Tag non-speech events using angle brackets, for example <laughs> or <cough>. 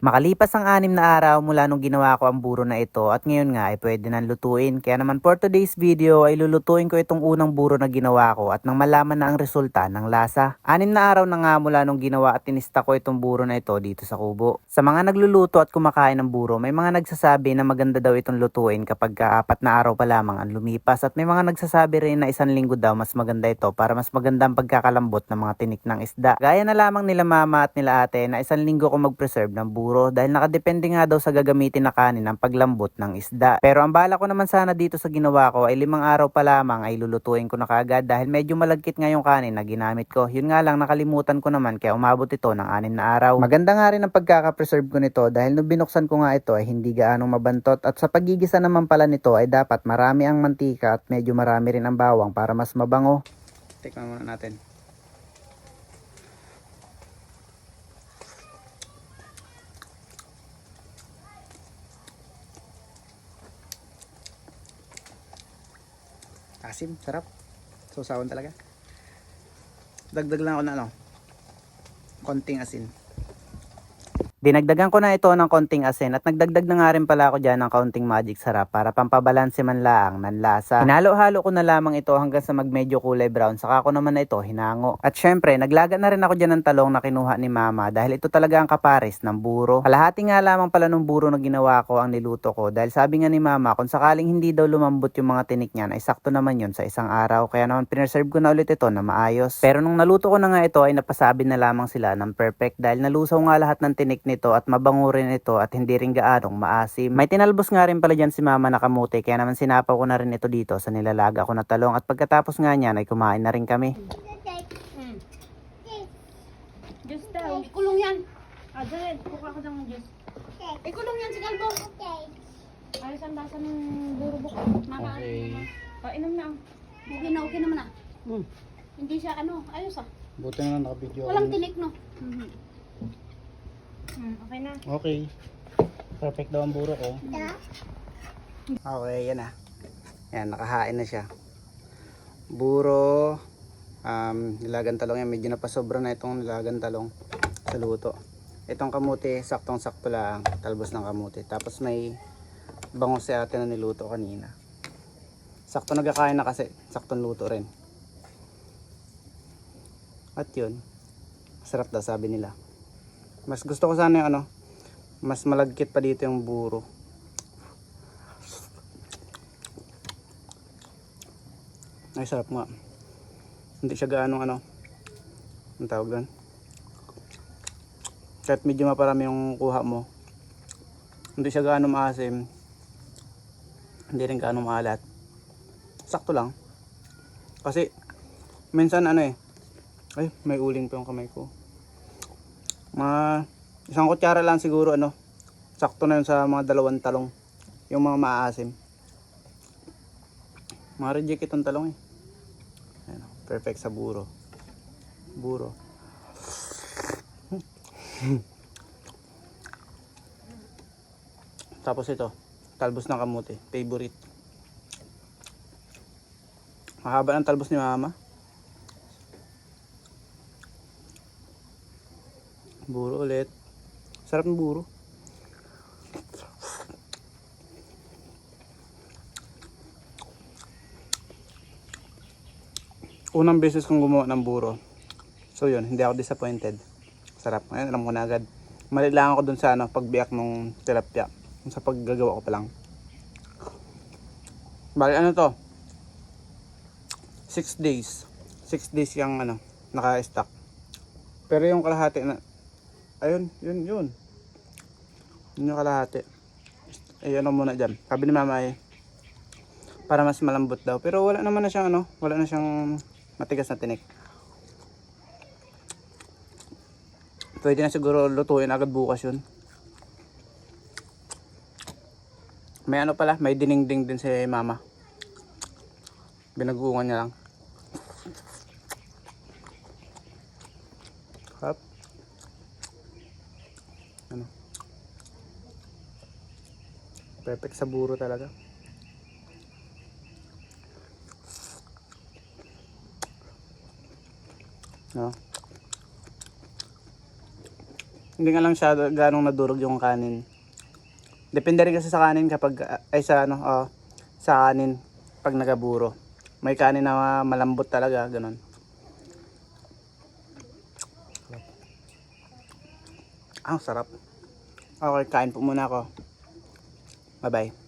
Makalipas ang anim na araw mula nung ginawa ko ang buro na ito at ngayon nga ay pwede nang lutuin. Kaya naman for today's video ay lulutuin ko itong unang buro na ginawa ko at nang malaman na ang resulta ng lasa. Anim na araw na nga mula nung ginawa at tinista ko itong buro na ito dito sa kubo. Sa mga nagluluto at kumakain ng buro, may mga nagsasabi na maganda daw itong lutuin kapag ka apat na araw pa lamang ang lumipas at may mga nagsasabi rin na isang linggo daw mas maganda ito para mas maganda ang pagkakalambot ng mga tinik ng isda. Gaya na lamang nila mama at nila ate na isang linggo ko mag-preserve ng buro dahil nakadepende nga daw sa gagamitin na kanin ang paglambot ng isda. Pero ang bala ko naman sana dito sa ginawa ko ay limang araw pa lamang ay lulutuin ko na kagad dahil medyo malagkit nga yung kanin na ginamit ko. Yun nga lang nakalimutan ko naman kaya umabot ito ng anim na araw. Maganda nga rin ang pagkaka-preserve ko nito dahil nung binuksan ko nga ito ay hindi gaanong mabantot at sa pagigisa naman pala nito ay dapat marami ang mantika at medyo marami rin ang bawang para mas mabango. Tikman muna natin. Asim, sarap. Sausawan talaga. Dagdag lang ako na ano, konting asin. Dinagdagan ko na ito ng konting asin at nagdagdag na nga rin pala ako dyan ng kaunting magic sarap para pampabalanse man laang ng lasa. Hinalo-halo ko na lamang ito hanggang sa mag medyo kulay brown saka ko naman na ito hinango. At syempre, naglaga na rin ako dyan ng talong na kinuha ni mama dahil ito talaga ang kapares ng buro. Kalahati nga lamang pala ng buro na ginawa ko ang niluto ko dahil sabi nga ni mama kung sakaling hindi daw lumambot yung mga tinik niyan ay sakto naman yun sa isang araw kaya naman pineserve ko na ulit ito na maayos. Pero nung naluto ko na nga ito ay napasabi na lamang sila ng perfect dahil nalusaw nga lahat ng tinik nito at mabango rin ito at hindi rin gaanong maasim. May tinalbos nga rin pala dyan si mama na kamuti kaya naman sinapaw ko na rin ito dito sa nilalaga ko na talong at pagkatapos nga niyan ay kumain na rin kami. Diyos daw. Ikulong yan. Ah, dyan. Kuha ko ng Diyos. Ikulong yan si Kalbo. Ayos ang lasa ng burubok. Mama, Ah, inom na. okay na, okay naman ah. Hmm. Hindi siya ano, ayos ah. Buti na nakabidyo. Walang tinik no. Hmm, okay na. Okay. Perfect daw ang buro ko. Okay, yan na. Yan, nakahain na siya. Buro, um, nilagan talong yan. Medyo napasobra na itong nilagan talong sa luto. Itong kamuti, saktong-sakto lang. Talbos ng kamuti. Tapos may bango si ate na niluto kanina. Sakto nagkakain na kasi. Saktong luto rin. At yun, masarap daw sabi nila. Mas gusto ko sana yung ano, mas malagkit pa dito yung buro. Ay, sarap nga. Hindi siya gaano ano, ang tawag doon. Kahit medyo maparami yung kuha mo, hindi siya gaano maasim. Hindi rin gaano maalat. Sakto lang. Kasi, minsan ano eh, ay, may uling pa yung kamay ko mga isang kutsara lang siguro ano. Sakto na yun sa mga dalawang talong. Yung mga maaasim mga reject itong talong eh. Ayan, oh, perfect sa buro. Buro. <laughs> Tapos ito talbos ng kamote. Favorite. Mahaba ng talbos ni mama Buro ulit. Sarap ng buro. Unang beses kong gumawa ng buro. So yun, hindi ako disappointed. Sarap. Ngayon, alam ko na agad. Mali lang ako dun sa ano, pagbiyak ng tilapia. Sa paggagawa ko pa lang. Bali, ano to? 6 days. 6 days yung ano, naka-stack. Pero yung kalahati na, ayun, yun, yun. Yun yung kalahati. Ayun ano muna dyan. Sabi ni mama eh, para mas malambot daw. Pero wala naman na siyang ano, wala na siyang matigas na tinik. Pwede na siguro lutuin agad bukas yun. May ano pala, may diningding din si mama. Binaguungan niya lang. Hop. Perfect sa buro talaga. No? Hindi nga lang siya ganong nadurog yung kanin. Depende rin kasi sa kanin kapag, ah, ay sa ano, oh, sa kanin pag nagaburo. May kanin na malambot talaga, ganun. Ah, sarap. Okay, kain po muna ako. 拜拜。